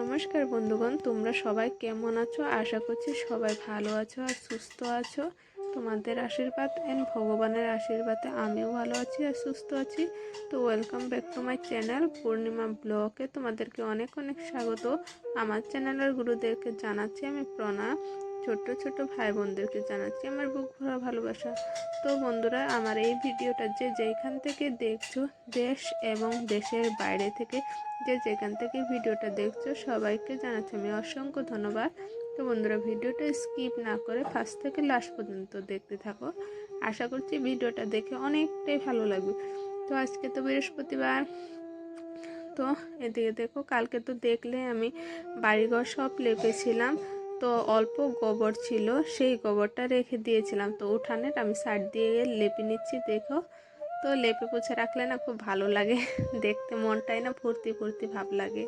নমস্কার বন্ধুগণ, তোমরা সবাই কেমন আছো? আশা করছি সবাই ভালো আছো আর সুস্থ আছো। তোমাদের আশীর্বাদ অ্যান্ড ভগবানের আশীর্বাদে আমিও ভালো আছি আর সুস্থ আছি। তো welcome back to my channel Purnima ব্লগে তোমাদেরকে অনেক অনেক স্বাগত। আমার চ্যানেলের গুরুদেরকে জানাচ্ছি আমি প্রণাম। ছোট্ট ছোট ভাই বোনদেরকে জানাচ্ছি আমার বুক ভরা ভালোবাসা। তো বন্ধুরা, আমার এই ভিডিওটা যে যেখান থেকে দেখছ, দেশ এবং দেশের বাইরে থেকে যে যেখান থেকে ভিডিওটা দেখছ, সবাইকে জানাচ্ছি আমি অসংখ্য ধন্যবাদ। তো বন্ধুরা, ভিডিওটা স্কিপ না করে ফার্স্ট থেকে লাস্ট পর্যন্ত দেখতে থাকো। আশা করছি ভিডিওটা দেখে অনেকটাই ভালো লাগবে। তো আজকে তো বৃহস্পতিবার। তো এদিকে দেখো, কালকে তো দেখলে আমি বাড়িঘর সব লেপেছিলাম। তো অল্প গোবর ছিল, সেই গোবরটা রেখে দিয়েছিলাম। তো উঠানের আমি সাইড দিয়ে লেপে নিচ্ছি, দেখো। তো লেপে পুছে রাখলে না খুব ভালো লাগে, দেখতে মনটাই না ফুর্তি ফুর্তি ভাব লাগে।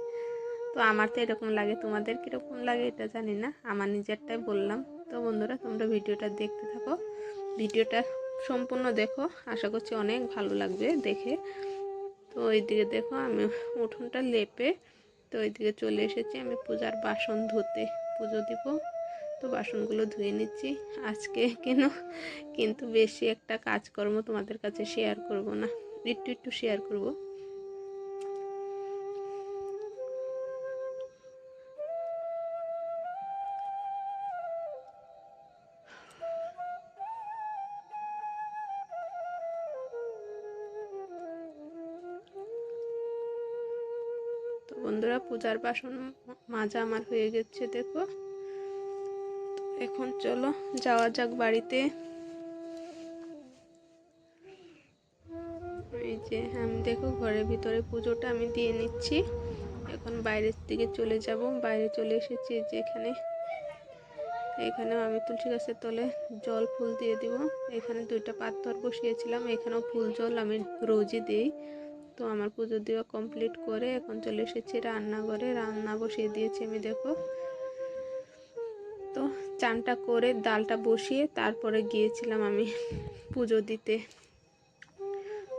তো আমার তো এরকম লাগে, তোমাদের কীরকম লাগে এটা জানি না, আমার নিজেরটাই বললাম। তো বন্ধুরা, তোমরা ভিডিওটা দেখতে থাকো। ভিডিওটা সম্পূর্ণ দেখো, আশা করছি অনেক ভালো লাগবে দেখে। তো ওইদিকে দেখো, আমি উঠোনটা লেপে, তো ওইদিকে চলে এসেছি আমি পূজার বাসন ধুতে। পুজো দিব। তো বাসনগুলো ধুয়ে নিচ্ছি। আজকে কেন? কিন্তু বেশি একটা কাজকর্ম তোমাদের কাছে শেয়ার করব না। একটু একটু শেয়ার করব। বন্ধুরা, পূজার বাসন মাজা আমার হয়ে গেছে, দেখো। এখন চলো, যাওয়া যাক বাড়িতে। এই যে, আমি দেখো, ঘরের ভিতরে পুজোটা আমি দিয়ে নিচ্ছি। এখন বাইরের দিকে চলে যাব। বাইরে চলে এসেছি যে এখানে। এখানেও আমি তুলসী গাছের তলে জল, ফুল দিয়ে দিব। এখানে দুইটা পাথর বসিয়েছিলাম। এখানেও ফুল, জল আমি রোজই দিই। তো আমার পুজো দেওয়া কমপ্লিট করে এখন চলে এসেছি রান্নাঘরে। রান্না বসিয়ে দিয়েছি আমি, দেখো। তো চানটা করে ডালটা বসিয়ে তারপরে গিয়েছিলাম আমি পুজো দিতে।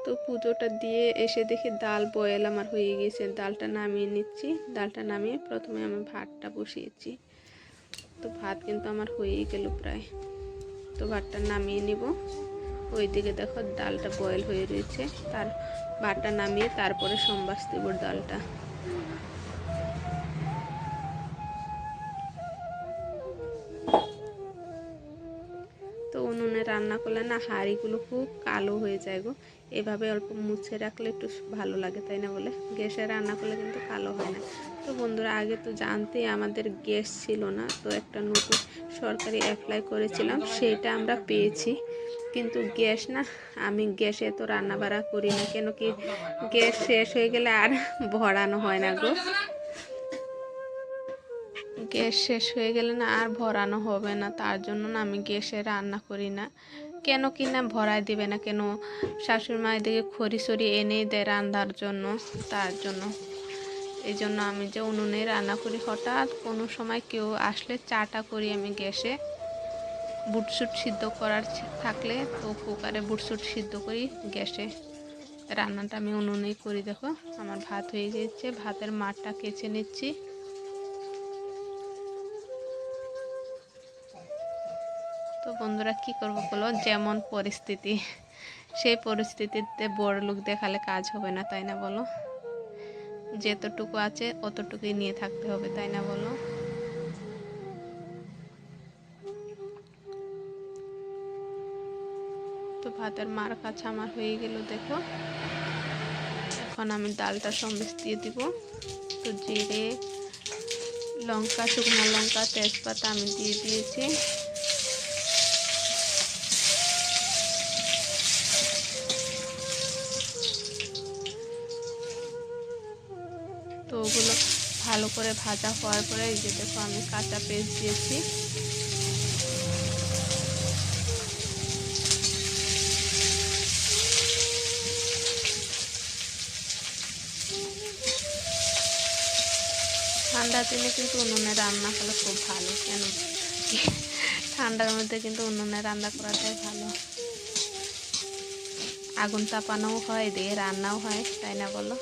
তো পুজোটা দিয়ে এসে দেখি ডাল বয়েল আমার হয়ে গিয়েছে। ডালটা নামিয়ে নিচ্ছি। ডালটা নামিয়ে প্রথমে আমি ভাতটা বসিয়েছি। তো ভাত কিন্তু আমার হয়েই গেল প্রায়। তো ভাতটা নামিয়ে নিব। ওইদিকে দেখো ডালটা বয়েল হয়ে রয়েছে। তার বাটা নামিয়ে তারপরে সম্বাস দেব ডালটা। তো উনুনে রান্না করলে না হাঁড়িগুলো খুব কালো হয়ে যায় গো। এভাবে অল্প মুছে রাখলে একটু ভালো লাগে, তাই না বলে? গ্যাসে রান্না করলে কিন্তু কালো হয় না। তো বন্ধুরা, আগে তো জানতেই আমাদের গ্যাস ছিল না, তো একটা নতুন সরকারি অ্যাপ্লাই করেছিলাম, সেটা আমরা পেয়েছি। কিন্তু গ্যাস না, আমি গ্যাসে তো রান্না বাড়া করি না কেন কি গ্যাস শেষ হয়ে গেলে আর ভরানো হয় না গো। গ্যাস শেষ হয়ে গেলে না আর ভরানো হবে না, তার জন্য না আমি গ্যাসে রান্না করি না। কেন কি না ভরাই দিবে না, কেন শাশুড়ি মা এদিকে খড়ি সরি এনেই দেয় রান্নার জন্য, তার জন্য। এই জন্য আমি যে উনুনে রান্না করি, হঠাৎ কোনো সময় কেউ আসলে চাটা করি আমি গ্যাসে। বুটসুট সিদ্ধ করার থাকলে তো কুকারে বুটসুট সিদ্ধ করি, গ্যাসে। রান্নাটা আমি উনুনেই করি, দেখো। আমার ভাত হয়ে গেছে ভাতের মাঠটা কেচে নিচ্ছি। তো বন্ধুরা, কি করব বলো? যেমন পরিস্থিতি। সেই পরিস্থিতিতে বড় লোক দেখালে কাজ হবে না, তাই না বলো? যেতটুকু আছে, অতটুকুই নিয়ে থাকতে হবে, তাই না বলো? ভাতের মার কাছে আমার হয়ে গেল, দেখো। এখন আমি ডালটা সন্দেশ দিয়ে দিব। তো জিরে, লঙ্কা, শুকনো লঙ্কা, তেজপাতা আমি দিয়ে দিয়েছি। তো ওগুলো ভালো করে ভাজা হওয়ার পরে এই যে দেখো আমি কাঁচা পেস্ট দিয়েছি। ঠান্ডা দিনে কিন্তু উনুনে রান্না করলে খুব ভালো, কেন ঠান্ডার মধ্যে কিন্তু উনুনে রান্না করাটাই ভালো। আগুন তাপানোও হয়, দিয়ে রান্নাও হয়, তাই না বলো?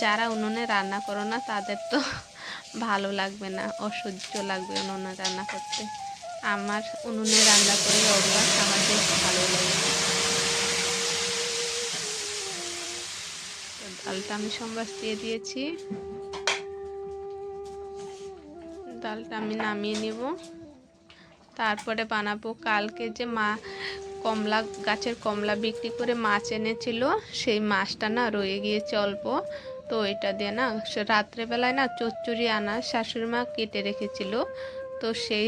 যারা উনুনে রান্না করো না, তাদের তো ভালো লাগবে না, অসহ্য লাগবে উনুনে রান্না করতে। আমার উনুনে রান্না করে অভ্যাস আমার বেশ ভালো লাগে ডালটা আমি সম্বাস দিয়ে দিয়েছি। ডালটা আমি নামিয়ে নিব। তারপরে বানাবো। কালকে যে মা কমলা, গাছের কমলা বিক্রি করে মাছ এনেছিল, সেই মাছটা না রয়ে গিয়েছে অল্প। তো এটা দিয়ে না রাত্রেবেলায় না চচ্চড়ি আনা শাশুড়ি মা কেটে রেখেছিল। তো সেই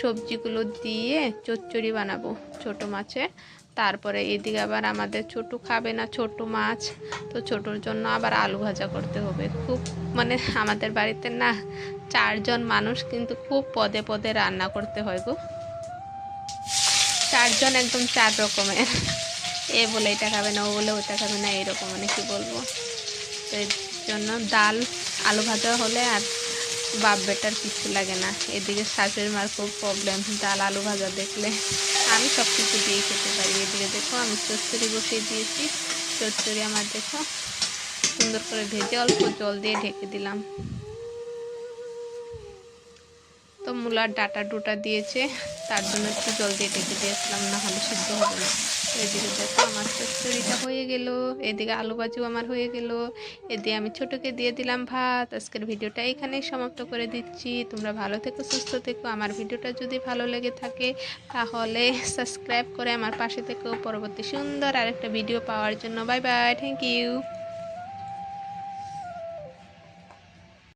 সবজিগুলো দিয়ে চচ্চড়ি বানাবো ছোট মাছের। তারপরে এদিকে আবার আমাদের ছোট খাবে না, ছোট মাছ। তো ছোটোর জন্য আবার আলু ভাজা করতে হবে। খুব মানে আমাদের বাড়িতে না চারজন মানুষ কিন্তু খুব পদে পদে রান্না করতে হয় গো। চারজন একদম চার রকমের। এ বলে এটা খাবে না, ও বলে ওটা খাবে না এরকম মানে কি বলব? তো এর জন্য ডাল, আলু ভাজা হলে আর বাপ বেটার কিছু লাগে না। এদিকে শাশুড়ি মার খুব প্রবলেম ডাল আলু ভাজা দেখলে আমি সব কিছু দিয়ে খেতে পারি। এদিকে দেখো, আমি চচ্চড়ি বসিয়ে দিয়েছি। চচ্চড়ি আমার দেখো সুন্দর করে ভেজে অল্প জল দিয়ে ঢেকে দিলাম। তো মূলার ডাটা ডুটা দিয়েছে। তার জন্য একটু জল দিয়ে ঢেকে দিয়েছিলাম, না হলে সিদ্ধ হবে না। এদিকে দেখো আমার চচ্চড়িটা হয়ে গেল, এদিকে আলু ভাজিও আমার হয়ে গেল। এদিকে আমি ছোটোকে দিয়ে দিলাম ভাত। আজকের ভিডিওটা এখানেই সমাপ্ত করে দিচ্ছি। তোমরা ভালো থেকো, সুস্থ থেকো। আমার ভিডিওটা যদি ভালো লেগে থাকে, তাহলে সাবস্ক্রাইব করে আমার পাশে থেকেও পরবর্তী সুন্দর আরেকটা ভিডিও পাওয়ার জন্য। Bye bye, thank you.